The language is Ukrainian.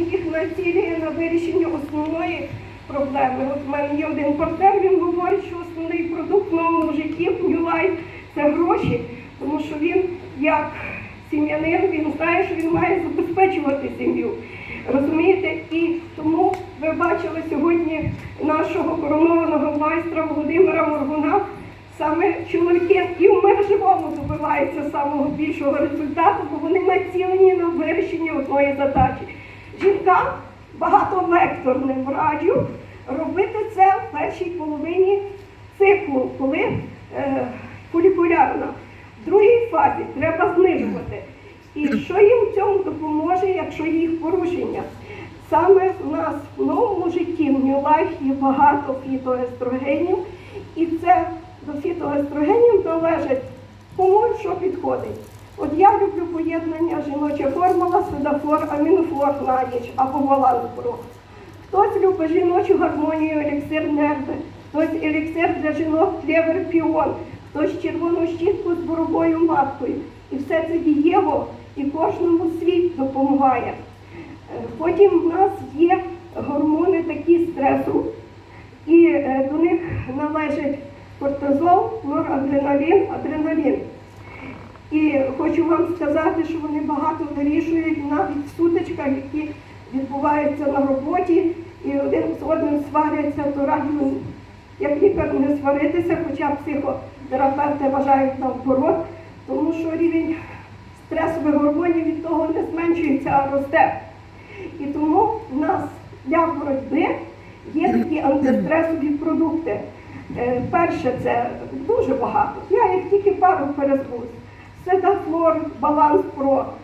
їх націлює на вирішення основної проблеми. От в мене є один партнер, він говорить, що основний продукт житті в New Life – це гроші, тому що він як сім'янин, він знає, що він має забезпечувати сім'ю. Розумієте? І тому ви бачили сьогодні нашого коронованого майстра Володимира Моргуна. Саме чоловіки і в мережевому добиваються самого більшого результату, бо вони націлені на вирішення одної задачі. Жінкам багатовекторним раджу робити це в першій половині циклу, коли е, фолікулярна. В другій фазі треба знижувати. І що їм в цьому допоможе, якщо їх порушення? Саме в нас в новому житті в Life є багато фітоестрогенів, і це до фітоестрогенів належить кому що підходить. От я люблю поєднання жіноча формула, седафор, амінофор на ніч або баланспро. Хтось любить жіночу гармонію, еліксир нерви, хтось еліксир для жінок клевер піон, хтось червону щітку з боровою маткою. І все це дієво і кожному світ допомагає. Е, Потім в нас є гормони такі стресу, і е, до них належать кортизол, норадреналін, адреналін. І хочу вам сказати, що вони багато вирішують навіть в сутичках, які відбуваються на роботі, і один з одним сваряться, то раджу, як лікар, не сваритися, хоча психотерапевти вважають навпорот, тому що рівень стресових гормонів від того не зменшується, а росте. І тому в нас для боротьби є такі антистресові продукти. Е, Перше, це дуже багато. Я їх тільки пару перезвусь. флор, Баланс Про,